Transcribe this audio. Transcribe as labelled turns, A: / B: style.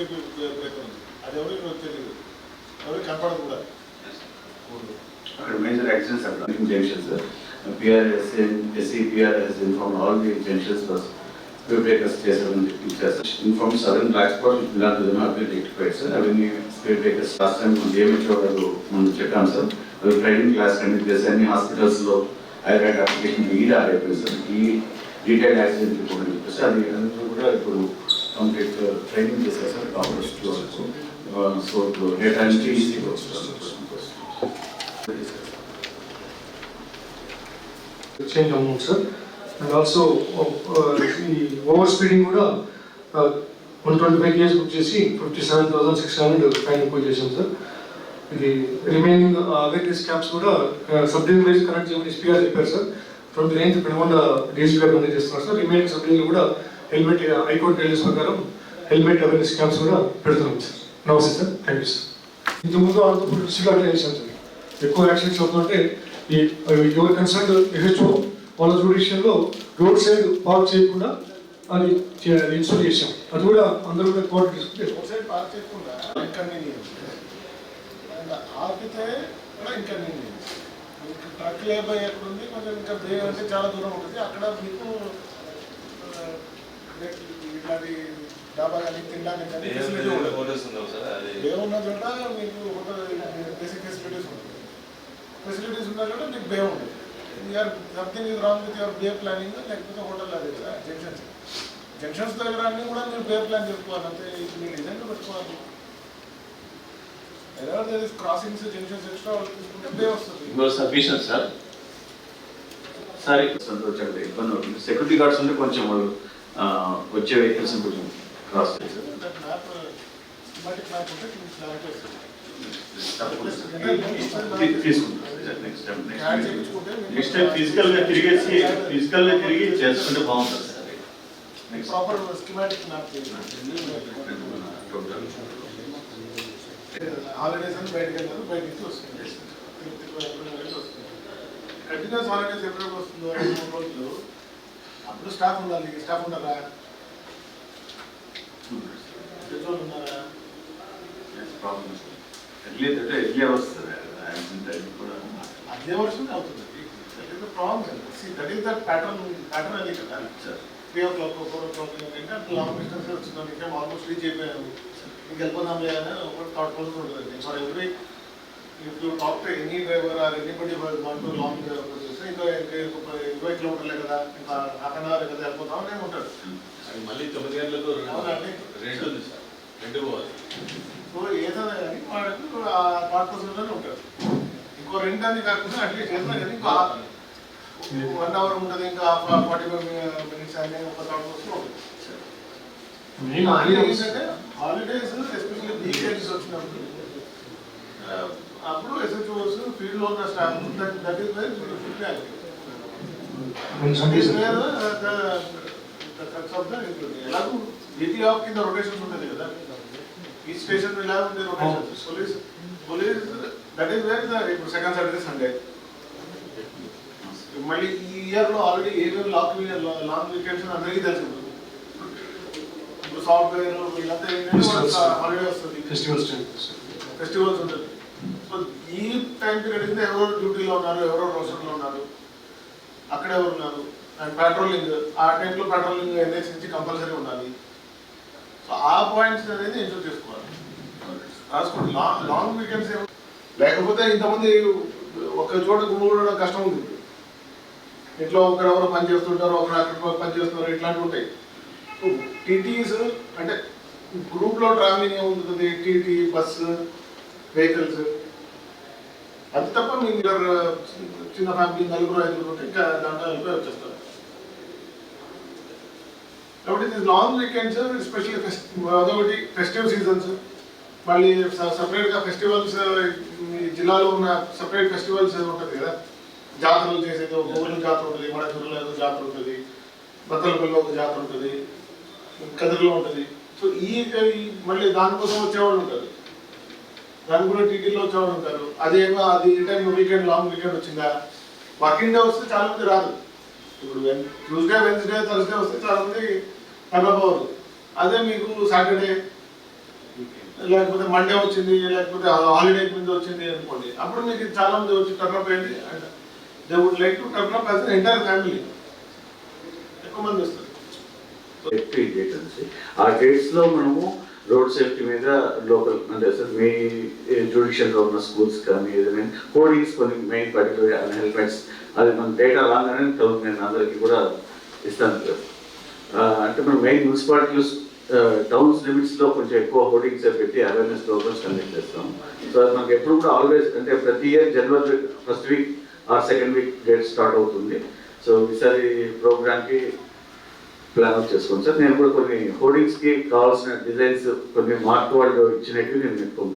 A: Break break అది ఎవరికి తెలియదు. ఎవరికి కనపడదు కూడా.
B: అక్కడ మేజర్ యాక్సిడెంట్స్ అక్కడ junctions PRS SC PRS inform all the junctions was breakers చేశారని చెప్పి ఇన్ఫార్మ్ సడన్ ట్రాన్స్పోర్ట్ ఇలాంటి నాట్ సార్ అవన్నీ స్పీడ్ బ్రేకర్స్ లాస్ట్ టైం వాళ్ళు చెప్పాం సార్ అవి ట్రైనింగ్ క్లాస్ కండక్ట్ చేసి అన్ని హాస్పిటల్స్లో అప్లికేషన్ ఈ సార్ ఈ డీటెయిల్ యాక్సిడెంట్ రిపోర్ట్ అని చెప్పేసి అది కూడా ఇప్పుడు కంప్లీట్ ట్రైనింగ్ చేశారు సార్ డాక్టర్స్ సో డేటా నుంచి
C: change amount sir and also ఈ ఓవర్ స్పీడింగ్ కూడా one twenty five case book చేసి fifty seven thousand six hundred fine ఎక్కువ చేశాం సార్ ఇది రిమైనింగ్ అవేర్నెస్ క్యాంప్స్ కూడా సబ్ డివిజన్ వైజ్ కనెక్ట్ చేయమని ఎస్పీఆర్ చెప్పారు sir twenty ninth Penugonda DSP గారు అందజేస్తున్నారు చేస్తున్నారు సార్ రిమైనింగ్ సబ్ డివిజన్ కూడా హెల్మెట్ హైకోర్టు గైడెన్స్ ప్రకారం హెల్మెట్ అవేర్నెస్ క్యాంప్స్ కూడా పెడుతున్నాం సార్. నమస్తే సార్. Thank you sir. ఇంతకుముందు ఆంధ్రప్రదేశ్ డిస్ట్రిక్ట్ అట్లా చేశాం సార్. ఎక్కువ యాక్సిడెంట్స్ అవుతుంటే ఈ యువర్ కన్సర్న్ ఎహెచ్ఓ వాళ్ళ జుడిషియల్లో రోడ్ సైడ్ పార్క్ చేయకుండా అది ఇన్స్టాల్ చేశాం. అది కూడా అందరూ కూడా కోర్టు తీసుకుంటే
A: రోడ్ సైడ్ పార్క్ చేయకుండా ఇన్కన్వీనియన్స్ అండ్ ఆపితే కూడా ఇన్కన్వీనియన్స్ మీకు ట్రక్ లేబర్ ఎక్కడ ఉంది కొంచెం ఇంకా అంటే చాలా దూరం ఉంటుంది. అక్కడ మీకు ఆ, ఇట్లాంటి డాబా కానీ తినడానికి కానీ బే ఉన్న చోట మీకు హోటల్ బేసిక్ ఫెసిలిటీస్ ఉంటుంది ఫెసిలిటీస్ ఉన్న చోట మీకు బే ఉంటుంది you are something is wrong with your bay planning లేకపోతే హోటల్ అదే కదా జంక్షన్స్ జంక్షన్స్ దగ్గర అన్ని కూడా మీరు బే ప్లాన్ చేసుకోవాలి ఇది మీరు నిజంగా పెట్టుకోవాలి. క్రాసింగ్స్ జంక్షన్స్ ఎక్స్ట్రా తీసుకుంటే బే వస్తుంది.
D: సార్. సార్
B: సంతోషంగా ఇబ్బంది అవుతుంది. సెక్యూరిటీ గార్డ్స్ ఉంటే కొంచెం వాళ్ళు వచ్చే వెహికల్స్ కొంచెం క్రాస్
A: మ్యాప్ మ్యాప్ ఉంటే
B: తీసుకుంటాం నెక్స్ట్ టైం
A: చేయించుకుంటే
D: నెక్స్ట్ టైం ఫిజికల్గా తిరిగేసి ఫిజికల్గా తిరిగి చేసుకుంటే బాగుంటుంది
A: ప్రాపర్ స్కీమాటిక్ మ్యాప్ హాలిడేస్ అని బయటకు వెళ్ళారు బయట నుంచి వస్తుంది? వస్తుంది కంటిన్యూస్ హాలిడేస్ ఎప్పుడు వస్తుందో మూడు రోజులు అప్పుడు స్టాఫ్ ఉండాలి స్టాఫ్ ఉండాలా? పెట్రోల్ ఉన్నారా
B: ఎర్లీ అంటే ఎర్లీ అయింది కూడా
A: అదే వర్షం అవుతుంది that is the problem see that is the pattern pattern అది కదా
B: sir
A: three o'clock four o'clock ఏంటంటే అప్పుడు లాంగ్ డిస్టెన్స్ వచ్చిందాం ఇంకా ఆల్మోస్ట్ రీచ్ అయిపోయాము వెళ్ళిపోదాం లేదా ఒక థాట్ ప్రాసెస్ ఉంటుంది for every if you talk to any driver or anybody want to long process ఇంకా ఇంకా ఇరవై కిలోమీటర్లే కదా ఇంకా హాఫ్ అన్ అవర్ కదా వెళ్ళిపోతాం అని ఉంటాడు
D: అది మళ్ళీ తొమ్మిది గంటలకు. రెండు ఉంది సార్ రెండు పోవాలి.
A: సో ఏదైనా కానీ వాడికి ఆ థాట్ ప్రాసెస్లోనే ఉంటాడు ఇంకో రెండు అని కాకుండా అట్లీస్ట్ ఏదైనా కానీ ఇంకా వన్ అవర్ ఉంటుంది ఇంకా ఫార్టీ ఫైవ్ మినిట్స్ అని ఒక థాట్ ప్రాసెస్ ఉంటుంది. ఏంటంటే హాలిడేస్ ఎస్పెషల్లీ వీకెండ్స్ వచ్చినప్పుడు అప్పుడు ఎస్హెచ్ఓస్ ఫీల్డ్లో ఉన్న staff that is very food ఎలాగో ఆఫ్ కింద రొటేషన్స్ ఉంటుంది కదా. ఈ స్టేషన్ ఇలా ఉంది rotations police police that is where ఇప్పుడు సెకండ్ సాటర్డే సండే మళ్ళీ ఈ ఇయర్లో ఆల్రెడీ లాంగ్ లాంగ్ వీకెండ్స్ అందరికీ తెలుసు. ఇప్పుడు సాఫ్ట్వేర్ హాలిడే వస్తుంది.
C: ఫెస్టివల్స్
A: ఉంటుంది. సో ఈ టైం పీరియడ్ కింద ఎవరో డ్యూటీలో ఉన్నారు ఎవరో రోస్టర్లో ఉన్నారు. అక్కడ ఎవరు ఉన్నారు? అండ్ పెట్రోలింగ్ ఆ టైంలో పెట్రోలింగ్ ఎన్హెచ్ నుంచి కంపల్సరీ ఉండాలి. సో ఆ పాయింట్స్ అనేది ఎంజాయ్ చేసుకోవాలి. రాసుకోండి. లాంగ్ లాంగ్ వీకెండ్స్ ఏమో లేకపోతే ఇంతమంది ఒక చోట గుమ్మడం కష్టం ఉంది. ఇంట్లో ఒకరు ఎవరో పని చేస్తుంటారు ఒకరు అక్కడ పని చేస్తున్నారు ఇట్లాంటివి ఉంటాయి. టీటీస్ అంటే గ్రూప్లో ట్రావెలింగ్ ఏముంటుంది టీటీ బస్సు వెహికల్స్ అది తప్ప మీ చిన్న ఫ్యామిలీ నలుగురు ఐదుగురు ఉంటే ఇంకా దాంట్లో వెళ్ళిపోయి వచ్చేస్తారు. కాబట్టి ఇది లాంగ్ వీకెండ్స్ ఎస్పెషల్లీ ఫెస్ట్ అదొకటి ఫెస్టివ్ సీజన్స్ మళ్ళీ సపరేట్గా ఫెస్టివల్స్ జిల్లాలో ఉన్న సపరేట్ ఫెస్టివల్స్ ఉంటుంది కదా. జాతరలు చేసేది ఒక ఊరిలో జాతర ఉంటుంది మడకూరులో ఏదో జాతర ఉంటుంది బత్తలపల్లిలో ఒక జాతర ఉంటుంది కదిరిలో ఉంటుంది. సో ఈ మళ్ళీ దానికోసం వచ్చేవాళ్ళు ఉంటారు. దాని కూడా టీటీలో వచ్చేవాళ్ళు ఉంటారు. అదేమో అది ఏ టైం వీకెండ్ లాంగ్ వీకెండ్ వచ్చిందా? వర్కింగ్ డే వస్తే చాలా మంది రాదు ఇప్పుడు ట్యూస్డే వెన్స్డే థర్స్డే వస్తే చాలా మంది కనపవరు అదే మీకు సాటర్డే లేకపోతే మండే వచ్చింది లేకపోతే హాలిడే మీద వచ్చింది అనుకోండి అప్పుడు మీకు చాలా మంది వచ్చి టర్నప్ అయ్యింది and they would like to turn up as entire family ఎక్కువ మంది వస్తారు.
B: సేఫ్టీ ఆ డేట్స్లో మనము రోడ్ సేఫ్టీ మీద లోకల్ అంటే సార్ మీ జ్యుడిషియల్లో ఉన్న స్కూల్స్ కానీ ఏదైనా కోడింగ్స్ కొన్ని మెయిన్ పర్టికులర్ హెల్మెట్స్ అది మన డేటా రాగానే తగు- నేను అందరికీ కూడా ఇస్తాను సార్. అంటే మనం మెయిన్ మున్సిపాలిటీస్ టౌన్స్ లిమిట్స్లో కొంచెం ఎక్కువ హోర్డింగ్స్ పెట్టి అవేర్నెస్ ప్రోగ్రామ్స్ కండక్ట్ చేస్తాం. సో అది మనకి ఎప్పుడు కూడా ఆల్వేస్ అంటే ప్రతి year January first week or second week date start అవుతుంది. సో ఈసారి ప్రోగ్రామ్కి ప్లాన్ అవుట్ చేసుకోండి. సార్ నేను కూడా కొన్ని హోర్డింగ్స్కి కావాల్సిన డిజైన్స్ కొన్ని మార్క్ వాళ్ళు ఇచ్చినట్టు నేను మీకు